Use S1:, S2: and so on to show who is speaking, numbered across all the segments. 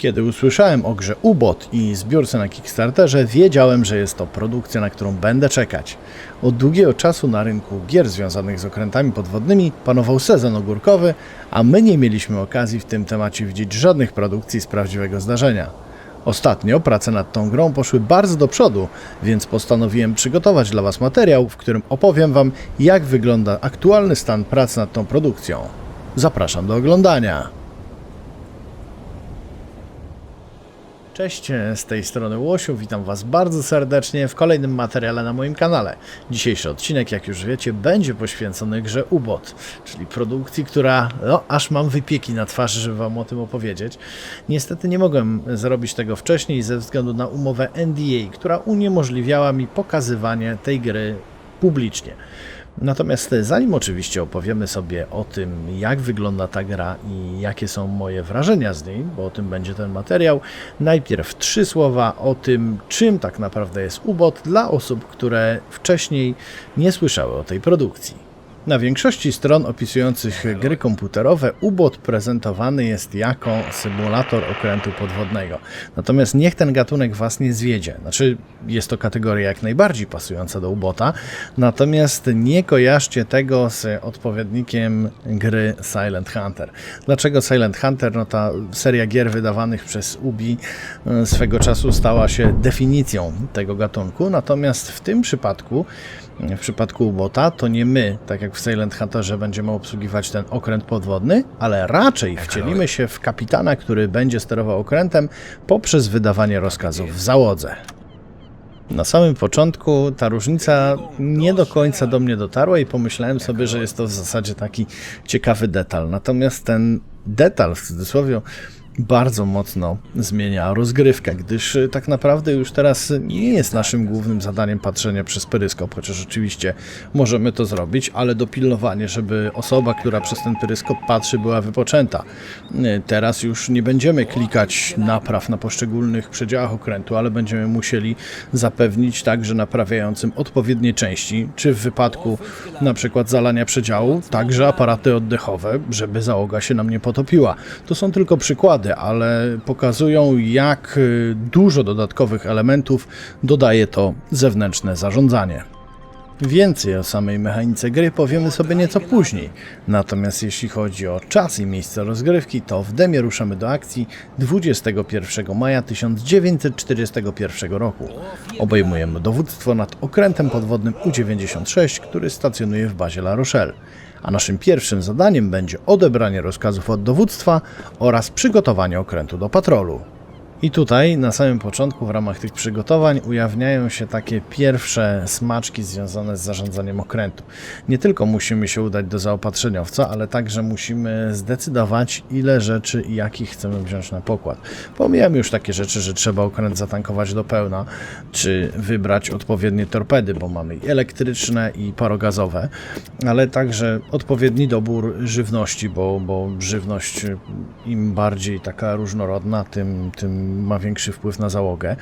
S1: Kiedy usłyszałem o grze UBOT i zbiórce na Kickstarterze, wiedziałem, że jest to produkcja, na którą będę czekać. Od długiego czasu na rynku gier związanych z okrętami podwodnymi panował sezon ogórkowy, a my nie mieliśmy okazji w tym temacie widzieć żadnych produkcji z prawdziwego zdarzenia. Ostatnio prace nad tą grą poszły bardzo do przodu, więc postanowiłem przygotować dla Was materiał, w którym opowiem Wam, jak wygląda aktualny stan prac nad tą produkcją. Zapraszam do oglądania. Cześć, z tej strony Łosiu, witam Was bardzo serdecznie w kolejnym materiale na moim kanale. Dzisiejszy odcinek, jak już wiecie, będzie poświęcony grze UBOT, czyli produkcji, która, no, aż mam wypieki na twarzy, żeby Wam o tym opowiedzieć. Niestety nie mogłem zrobić tego wcześniej ze względu na umowę NDA, która uniemożliwiała mi pokazywanie tej gry publicznie. Natomiast zanim oczywiście opowiemy sobie o tym, jak wygląda ta gra i jakie są moje wrażenia z niej, bo o tym będzie ten materiał, najpierw trzy słowa o tym, czym tak naprawdę jest UBOT dla osób, które wcześniej nie słyszały o tej produkcji. Na większości stron opisujących gry komputerowe UBOT prezentowany jest jako symulator okrętu podwodnego. Natomiast niech ten gatunek Was nie zwiedzie. Znaczy, jest to kategoria jak najbardziej pasująca do UBOTA, natomiast nie kojarzcie tego z odpowiednikiem gry Silent Hunter. Dlaczego Silent Hunter? No ta seria gier wydawanych przez Ubi e, swego czasu stała się definicją tego gatunku, natomiast w tym przypadku w przypadku ubota to nie my, tak jak w Silent Hunterze, będziemy obsługiwać ten okręt podwodny, ale raczej wcielimy się w kapitana, który będzie sterował okrętem poprzez wydawanie rozkazów w załodze. Na samym początku ta różnica nie do końca do mnie dotarła i pomyślałem sobie, że jest to w zasadzie taki ciekawy detal. Natomiast ten detal w cudzysłowie bardzo mocno zmienia rozgrywkę, gdyż y, tak naprawdę już teraz nie jest naszym głównym zadaniem patrzenie przez peryskop, chociaż oczywiście możemy to zrobić, ale dopilnowanie, żeby osoba, która przez ten peryskop patrzy, była wypoczęta. Y, Teraz już nie będziemy klikać napraw na poszczególnych przedziałach okrętu, ale będziemy musieli zapewnić także naprawiającym odpowiednie części, czy w wypadku na przykład zalania przedziału, także aparaty oddechowe, żeby załoga się nam nie potopiła. To są tylko przykłady, ale pokazują, jak y, dużo dodatkowych elementów dodaje to zewnętrzne zarządzanie. Więcej o samej mechanice gry powiemy sobie nieco później. Natomiast jeśli chodzi o czas i miejsce rozgrywki, to w demie ruszamy do akcji 21 maja 1941 roku. Obejmujemy dowództwo nad okrętem podwodnym U-96, który stacjonuje w bazie La Rochelle. A naszym pierwszym zadaniem będzie odebranie rozkazów od dowództwa oraz przygotowanie okrętu do patrolu. I tutaj na samym początku w ramach tych przygotowań ujawniają się takie pierwsze smaczki związane z zarządzaniem okrętu. Nie tylko musimy się udać do zaopatrzeniowca, ale także musimy zdecydować ile rzeczy i jakich chcemy wziąć na pokład. Pomijam już takie rzeczy, że trzeba okręt zatankować do pełna, czy wybrać odpowiednie torpedy, bo mamy i elektryczne i parogazowe, ale także odpowiedni dobór żywności, bo, bo żywność im bardziej taka różnorodna, tym, tym ma większy wpływ na załogę.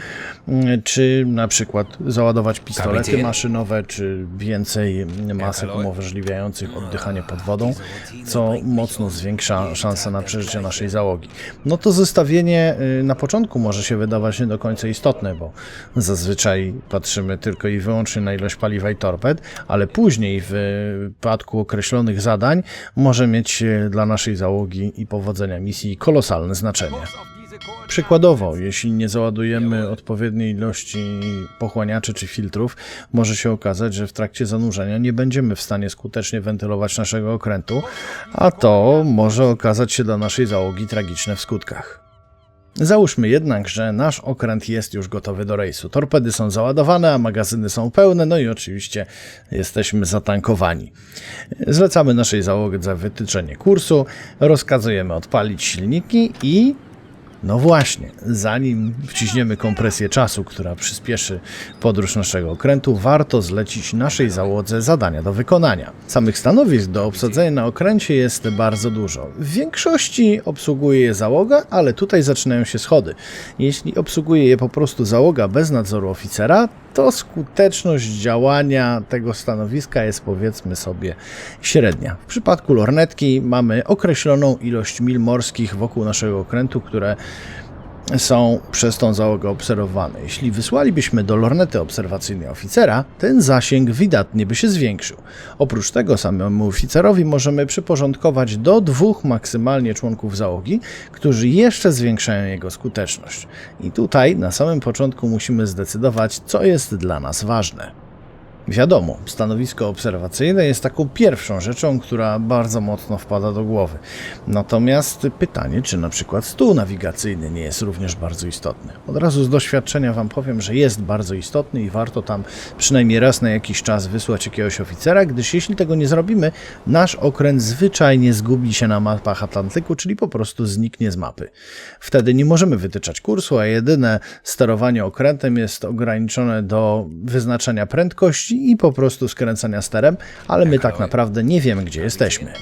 S1: Mm, Czy na przykład załadować pistolety maszynowe, czy więcej masek umożliwiających oddychanie pod wodą, co mocno zwiększa szanse na przeżycie naszej załogi. No to zestawienie y, na początku może się wydawać nie do końca istotne, bo zazwyczaj patrzymy tylko i wyłącznie na ilość paliwa i torped, ale później w wypadku określonych zadań może mieć dla naszej załogi i powodzenia misji kolosalne znaczenie. Przykładowo, jeśli nie załadujemy odpowiedniej ilości pochłaniaczy czy filtrów, może się okazać, że w trakcie zanurzenia nie będziemy w stanie skutecznie wentylować naszego okrętu, a to może okazać się dla naszej załogi tragiczne w skutkach. Załóżmy jednak, że nasz okręt jest już gotowy do rejsu. Torpedy są załadowane, a magazyny są pełne, no i oczywiście jesteśmy zatankowani. Zlecamy naszej załodze wytyczenie kursu, rozkazujemy odpalić silniki i no właśnie, zanim wciśniemy kompresję czasu, która przyspieszy podróż naszego okrętu, warto zlecić naszej załodze zadania do wykonania. Samych stanowisk do obsadzenia na okręcie jest bardzo dużo. W większości obsługuje je załoga, ale tutaj zaczynają się schody. Jeśli obsługuje je po prostu załoga bez nadzoru oficera, to skuteczność działania tego stanowiska jest powiedzmy sobie średnia. W przypadku lornetki mamy określoną ilość mil morskich wokół naszego okrętu, które są przez tą załogę obserwowane. Jeśli wysłalibyśmy do lornety obserwacyjnej oficera, ten zasięg wydatnie by się zwiększył. Oprócz tego samemu oficerowi możemy przyporządkować do dwóch maksymalnie członków załogi, którzy jeszcze zwiększają jego skuteczność. I tutaj na samym początku musimy zdecydować, co jest dla nas ważne. Wiadomo, stanowisko obserwacyjne jest taką pierwszą rzeczą, która bardzo mocno wpada do głowy. Natomiast pytanie, czy na przykład stół nawigacyjny nie jest również bardzo istotny. Od razu z doświadczenia Wam powiem, że jest bardzo istotny i warto tam przynajmniej raz na jakiś czas wysłać jakiegoś oficera, gdyż jeśli tego nie zrobimy, nasz okręt zwyczajnie zgubi się na mapach Atlantyku, czyli po prostu zniknie z mapy. Wtedy nie możemy wytyczać kursu, a jedyne sterowanie okrętem jest ograniczone do wyznaczania prędkości i po prostu skręcania sterem, ale my tak naprawdę nie wiemy, gdzie jesteśmy.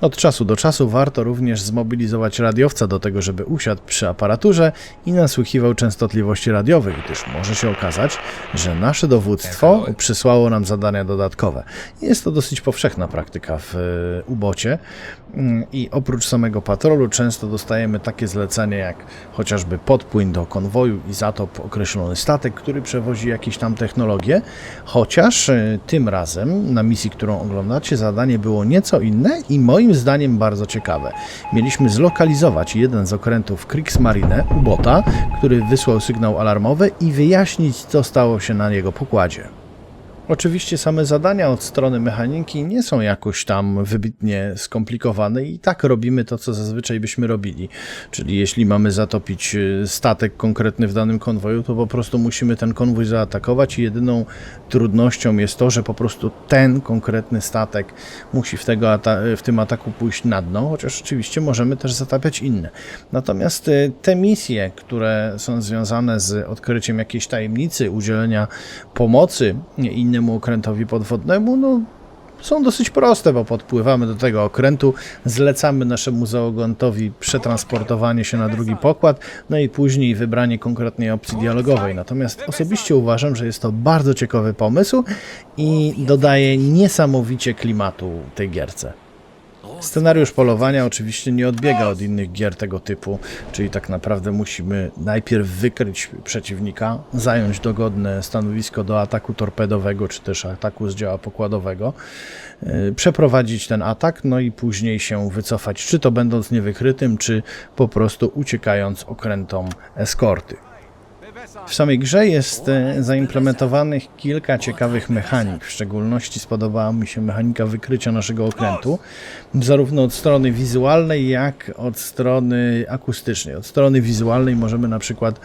S1: Od czasu do czasu warto również zmobilizować radiowca do tego, żeby usiadł przy aparaturze i nasłuchiwał częstotliwości radiowych, gdyż może się okazać, że nasze dowództwo przysłało nam zadania dodatkowe. Jest to dosyć powszechna praktyka w e, ubocie i oprócz samego patrolu często dostajemy takie zlecenie jak chociażby podpłyń do konwoju i zatop określony statek, który przewozi jakieś tam technologie, chociaż e, tym razem na misji, którą oglądacie, zadanie było nieco inne i moim zdaniem bardzo ciekawe. Mieliśmy zlokalizować jeden z okrętów Kriegsmarine, ubota, który wysłał sygnał alarmowy i wyjaśnić, co stało się na jego pokładzie. Oczywiście same zadania od strony mechaniki nie są jakoś tam wybitnie skomplikowane i tak robimy to, co zazwyczaj byśmy robili. Czyli jeśli mamy zatopić y, statek konkretny w danym konwoju, to po prostu musimy ten konwój zaatakować i jedyną trudnością jest to, że po prostu ten konkretny statek musi w, tego w tym ataku pójść na dno, chociaż oczywiście możemy też zatapiać inne. Natomiast y, te misje, które są związane z odkryciem jakiejś tajemnicy, udzielenia pomocy innym innemu okrętowi podwodnemu, no są dosyć proste, bo podpływamy do tego okrętu, zlecamy naszemu załogantowi przetransportowanie się na drugi pokład, no i później wybranie konkretnej opcji dialogowej. Natomiast osobiście uważam, że jest to bardzo ciekawy pomysł i dodaje niesamowicie klimatu tej gierce. Scenariusz polowania oczywiście nie odbiega od innych gier tego typu, czyli tak naprawdę musimy najpierw wykryć przeciwnika, zająć dogodne stanowisko do ataku torpedowego czy też ataku z działa pokładowego, e, przeprowadzić ten atak, no i później się wycofać, czy to będąc niewykrytym, czy po prostu uciekając okrętom eskorty. W samej grze jest e, zaimplementowanych kilka ciekawych mechanik. W szczególności spodobała mi się mechanika wykrycia naszego okrętu, zarówno od strony wizualnej, jak od strony akustycznej. Od strony wizualnej możemy na przykład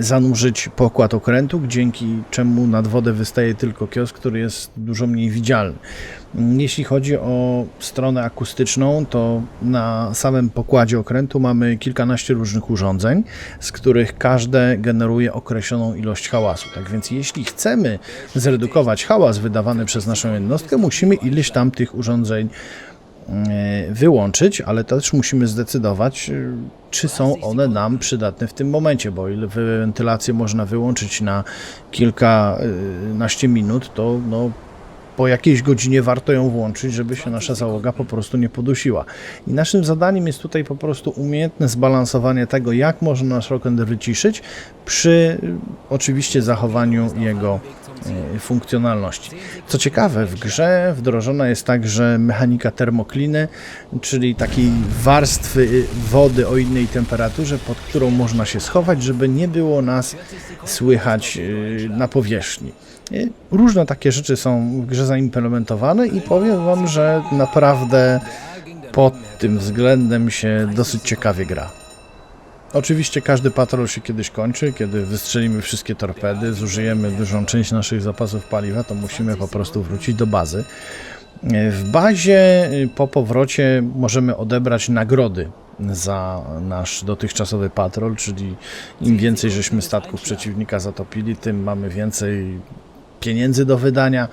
S1: zanurzyć pokład okrętu, dzięki czemu nad wodę wystaje tylko kiosk, który jest dużo mniej widzialny. Jeśli chodzi o stronę akustyczną, to na samym pokładzie okrętu mamy kilkanaście różnych urządzeń, z których każde generuje określoną ilość hałasu. Tak więc jeśli chcemy zredukować hałas wydawany przez naszą jednostkę, musimy ileś tam tych urządzeń e, wyłączyć, ale też musimy zdecydować, e, czy są one nam przydatne w tym momencie, bo ile wentylację można wyłączyć na kilkanaście minut, to no, po jakiejś godzinie warto ją włączyć, żeby się nasza załoga po prostu nie podusiła. I naszym zadaniem jest tutaj po prostu umiejętne zbalansowanie tego, jak można nasz okręt wyciszyć, przy oczywiście zachowaniu jego e, funkcjonalności. Co ciekawe, w grze wdrożona jest także mechanika termokliny, czyli takiej warstwy wody o innej temperaturze, pod którą można się schować, żeby nie było nas słychać e, na powierzchni. Różne takie rzeczy są w grze zaimplementowane i powiem Wam, że naprawdę pod tym względem się dosyć ciekawie gra. Oczywiście każdy patrol się kiedyś kończy, kiedy wystrzelimy wszystkie torpedy, zużyjemy dużą część naszych zapasów paliwa, to musimy po prostu wrócić do bazy. W bazie po powrocie możemy odebrać nagrody za nasz dotychczasowy patrol, czyli im więcej żeśmy statków przeciwnika zatopili, tym mamy więcej pieniędzy do wydania.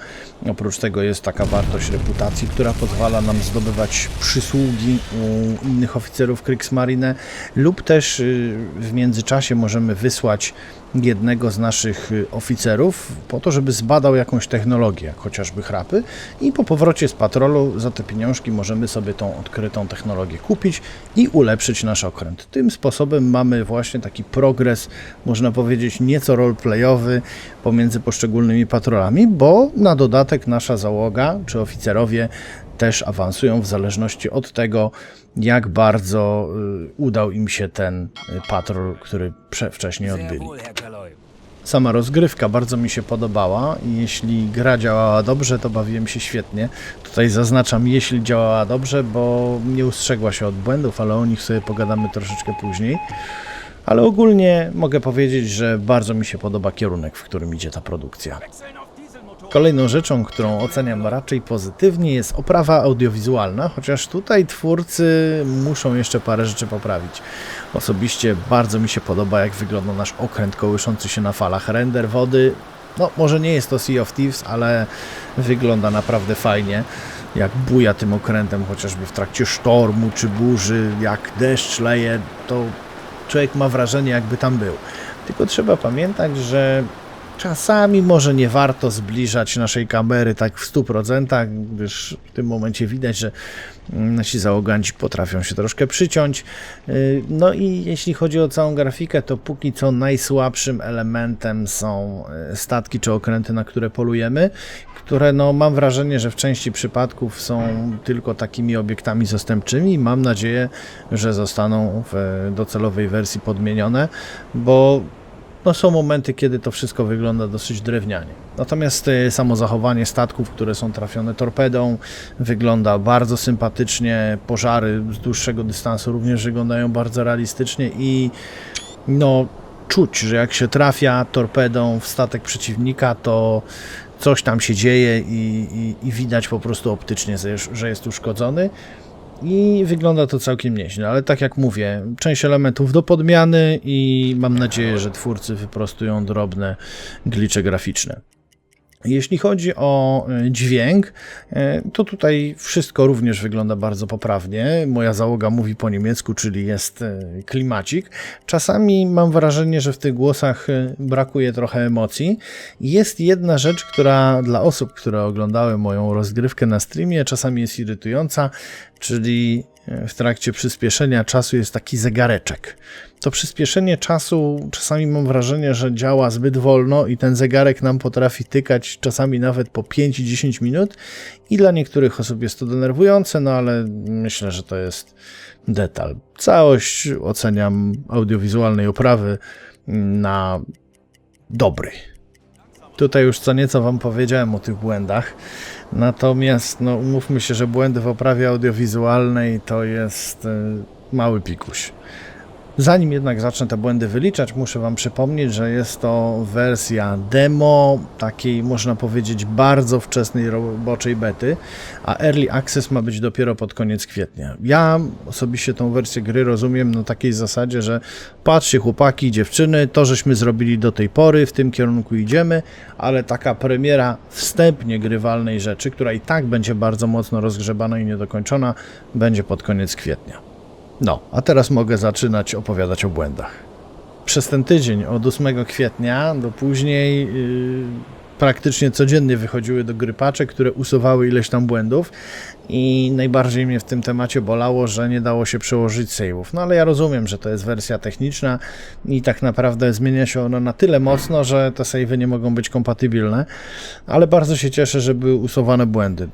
S1: Oprócz tego jest taka wartość reputacji, która pozwala nam zdobywać przysługi u innych oficerów Kriegsmarine lub też y, w międzyczasie możemy wysłać jednego z naszych y, oficerów po to, żeby zbadał jakąś technologię, chociażby chrapy i po powrocie z patrolu za te pieniążki możemy sobie tą odkrytą technologię kupić i ulepszyć nasz okręt. Tym sposobem mamy właśnie taki progres, można powiedzieć nieco roleplayowy pomiędzy poszczególnymi patrolami, bo na dodatek nasza załoga czy oficerowie też awansują w zależności od tego, jak bardzo y, udał im się ten y, patrol, który wcześniej odbyli. Sama rozgrywka bardzo mi się podobała i jeśli gra działała dobrze, to bawiłem się świetnie. Tutaj zaznaczam, jeśli działała dobrze, bo nie ustrzegła się od błędów, ale o nich sobie pogadamy troszeczkę później. Ale ogólnie mogę powiedzieć, że bardzo mi się podoba kierunek, w którym idzie ta produkcja. Kolejną rzeczą, którą oceniam raczej pozytywnie jest oprawa audiowizualna, chociaż tutaj twórcy muszą jeszcze parę rzeczy poprawić. Osobiście bardzo mi się podoba, jak wygląda nasz okręt kołyszący się na falach. Render wody, no może nie jest to Sea of Thieves, ale wygląda naprawdę fajnie. Jak buja tym okrętem, chociażby w trakcie sztormu czy burzy, jak deszcz leje, to człowiek ma wrażenie, jakby tam był. Tylko trzeba pamiętać, że czasami może nie warto zbliżać naszej kamery tak w 100%, gdyż w tym momencie widać, że nasi załoganci potrafią się troszkę przyciąć. Yy, No i jeśli chodzi o całą grafikę, to póki co najsłabszym elementem są yy, statki czy okręty, na które polujemy, które no mam wrażenie, że w części przypadków są tylko takimi obiektami zastępczymi. Mam nadzieję, że zostaną w e, docelowej wersji podmienione, bo no są momenty, kiedy to wszystko wygląda dosyć drewnianie. Natomiast e, samo zachowanie statków, które są trafione torpedą, wygląda bardzo sympatycznie. Pożary z dłuższego dystansu również wyglądają bardzo realistycznie i no czuć, że jak się trafia torpedą w statek przeciwnika, to coś tam się dzieje i, i, i widać po prostu optycznie, że jest- że jest uszkodzony. I wygląda to całkiem nieźle, ale tak jak mówię, część elementów do podmiany i mam nadzieję, że twórcy wyprostują drobne glicze graficzne. Jeśli chodzi o e, dźwięk, e, to tutaj wszystko również wygląda bardzo poprawnie. Moja załoga mówi po niemiecku, czyli jest e, klimacik. Czasami mam wrażenie, że w tych głosach brakuje trochę emocji. Jest jedna rzecz, która dla osób, które oglądały moją rozgrywkę na streamie, czasami jest irytująca, czyli w trakcie przyspieszenia czasu jest taki zegareczek. To przyspieszenie czasu czasami mam wrażenie, że działa zbyt wolno i ten zegarek nam potrafi tykać czasami nawet po 5-10 minut i dla niektórych osób jest to denerwujące, no ale myślę, że to jest detal. Całość oceniam audiowizualnej oprawy na dobry. Tutaj już co nieco Wam powiedziałem o tych błędach. Natomiast no, umówmy się, że błędy w oprawie audiowizualnej to jest e, mały pikuś. Zanim jednak zacznę te błędy wyliczać, muszę Wam przypomnieć, że jest to wersja demo, takiej można powiedzieć bardzo wczesnej roboczej bety, a Early Access ma być dopiero pod koniec kwietnia. Ja osobiście tą wersję gry rozumiem na takiej zasadzie, że patrzcie chłopaki dziewczyny, to żeśmy zrobili do tej pory, w tym kierunku idziemy, ale taka premiera wstępnie grywalnej rzeczy, która i tak będzie bardzo mocno rozgrzebana i niedokończona, będzie pod koniec kwietnia. No, a teraz mogę zaczynać opowiadać o błędach. Przez ten tydzień od 8 kwietnia do później yy, praktycznie codziennie wychodziły do gry patche, które usuwały ileś tam błędów i najbardziej mnie w tym temacie bolało, że nie dało się przełożyć save'ów. No ale ja rozumiem, że to jest wersja techniczna i tak naprawdę zmienia się ona na tyle mocno, że te save'y nie mogą być kompatybilne, ale bardzo się cieszę, że były usuwane błędy.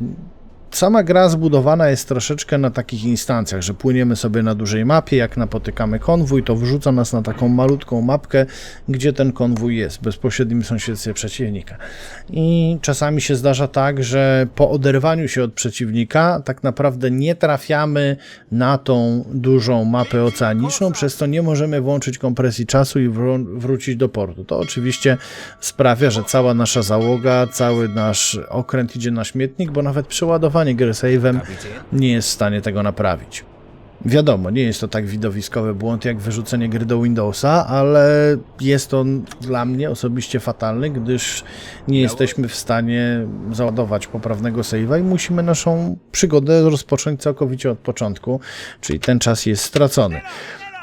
S1: Sama gra zbudowana jest troszeczkę na takich instancjach, że płyniemy sobie na dużej mapie, jak napotykamy konwój, to wrzuca nas na taką malutką mapkę, gdzie ten konwój jest, w bezpośrednim sąsiedztwie przeciwnika. I czasami się zdarza tak, że po oderwaniu się od przeciwnika, tak naprawdę nie trafiamy na tą dużą mapę oceaniczną, przez co nie możemy włączyć kompresji czasu i wró- wrócić do portu. To oczywiście sprawia, że cała nasza załoga, cały nasz okręt idzie na śmietnik, bo nawet przeładowanie gry save'em nie jest w stanie tego naprawić. Wiadomo, nie jest to tak widowiskowy błąd jak wyrzucenie gry do Windowsa, ale jest on dla mnie osobiście fatalny, gdyż nie jesteśmy w stanie załadować poprawnego save'a i musimy naszą przygodę rozpocząć całkowicie od początku, czyli ten czas jest stracony.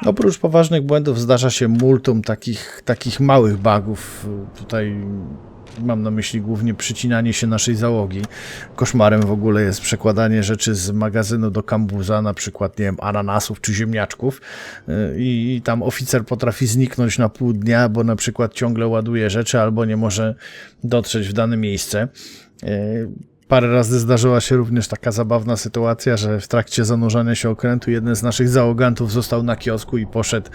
S1: Oprócz poważnych błędów zdarza się multum takich, takich małych bugów. Tutaj mam na myśli głównie przycinanie się naszej załogi. Koszmarem w ogóle jest przekładanie rzeczy z magazynu do kambuza, na przykład, nie wiem, ananasów czy ziemniaczków Yy, i, tam oficer potrafi zniknąć na pół dnia, bo na przykład ciągle ładuje rzeczy albo nie może dotrzeć w dane miejsce. Parę razy zdarzyła się również taka zabawna sytuacja, że w trakcie zanurzania się okrętu jeden z naszych załogantów został na kiosku i poszedł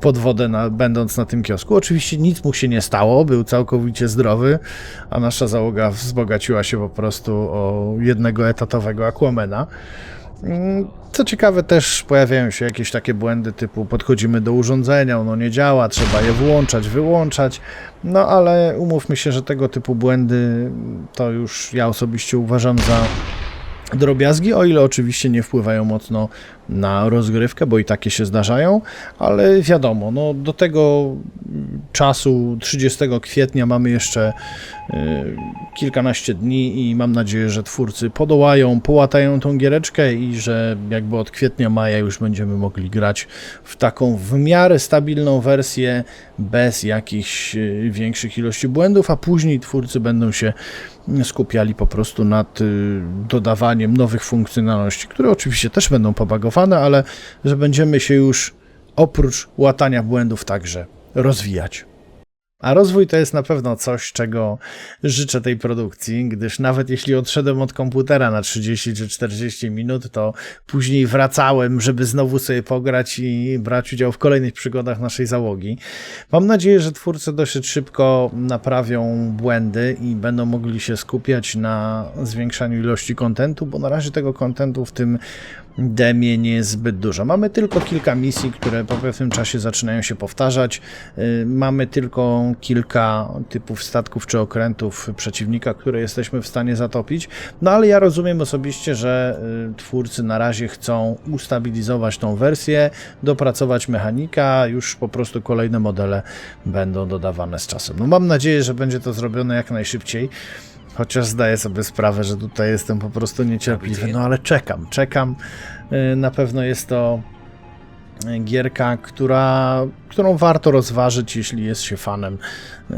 S1: pod wodę, na, będąc na tym kiosku. Oczywiście nic mu się nie stało, był całkowicie zdrowy, a nasza załoga wzbogaciła się po prostu o jednego etatowego Aquamena. Mm, Co ciekawe, też pojawiają się jakieś takie błędy typu podchodzimy do urządzenia, ono nie działa, trzeba je włączać, wyłączać. No ale umówmy się, że tego typu błędy to już ja osobiście uważam za drobiazgi, o ile oczywiście nie wpływają mocno na rozgrywkę, bo i takie się zdarzają, ale wiadomo, no do tego czasu 30 kwietnia mamy jeszcze y, kilkanaście dni i mam nadzieję, że twórcy podołają, połatają tą giereczkę i że jakby od kwietnia, maja już będziemy mogli grać w taką w miarę stabilną wersję bez jakichś y, większych ilości błędów, a później twórcy będą się skupiali po prostu nad y, dodawaniem nowych funkcjonalności, które oczywiście też będą pobagowane, ale że będziemy się już oprócz łatania błędów także rozwijać. A rozwój to jest na pewno coś, czego życzę tej produkcji, gdyż nawet jeśli odszedłem od komputera na 30 czy 40 minut, to później wracałem, żeby znowu sobie pograć i brać udział w kolejnych przygodach naszej załogi. Mam nadzieję, że twórcy dosyć szybko naprawią błędy i będą mogli się skupiać na zwiększaniu ilości kontentu, bo na razie tego kontentu w tym demie nie jest zbyt dużo. Mamy tylko kilka misji, które po pewnym czasie zaczynają się powtarzać. Y, Mamy tylko kilka typów statków czy okrętów przeciwnika, które jesteśmy w stanie zatopić. No ale ja rozumiem osobiście, że y, twórcy na razie chcą ustabilizować tą wersję, dopracować mechanika, już po prostu kolejne modele będą dodawane z czasem. No mam nadzieję, że będzie to zrobione jak najszybciej. Chociaż zdaję sobie sprawę, że tutaj jestem po prostu niecierpliwy. No ale czekam, czekam. Y, Na pewno jest to gierka, która, którą warto rozważyć, jeśli jest się fanem y,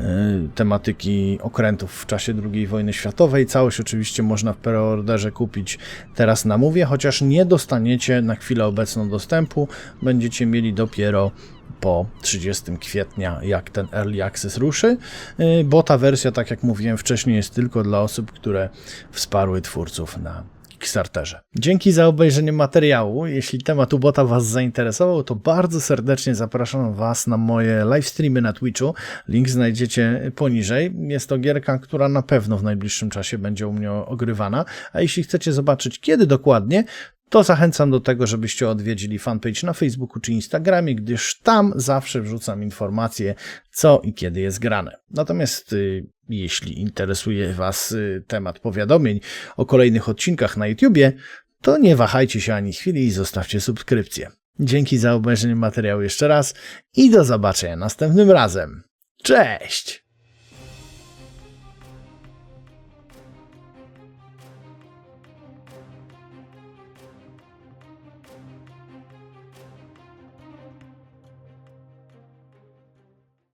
S1: tematyki okrętów w czasie II wojny światowej. Całość oczywiście można w preorderze kupić teraz na mówię, chociaż nie dostaniecie na chwilę obecną dostępu. Będziecie mieli dopiero po 30 kwietnia, jak ten Early Access ruszy, y, bo ta wersja, tak jak mówiłem wcześniej, jest tylko dla osób, które wsparły twórców na Kickstarterze. Dzięki za obejrzenie materiału. Jeśli temat ubota Was zainteresował, to bardzo serdecznie zapraszam Was na moje live streamy na Twitchu. Link znajdziecie poniżej. Jest to gierka, która na pewno w najbliższym czasie będzie u mnie ogrywana. A jeśli chcecie zobaczyć kiedy dokładnie, to zachęcam do tego, żebyście odwiedzili fanpage na Facebooku czy Instagramie, gdyż tam zawsze wrzucam informacje, co i kiedy jest grane. Natomiast y, jeśli interesuje Was y, temat powiadomień o kolejnych odcinkach na YouTubie, to nie wahajcie się ani chwili i zostawcie subskrypcję. Dzięki za obejrzenie materiału jeszcze raz i do zobaczenia następnym razem. Cześć!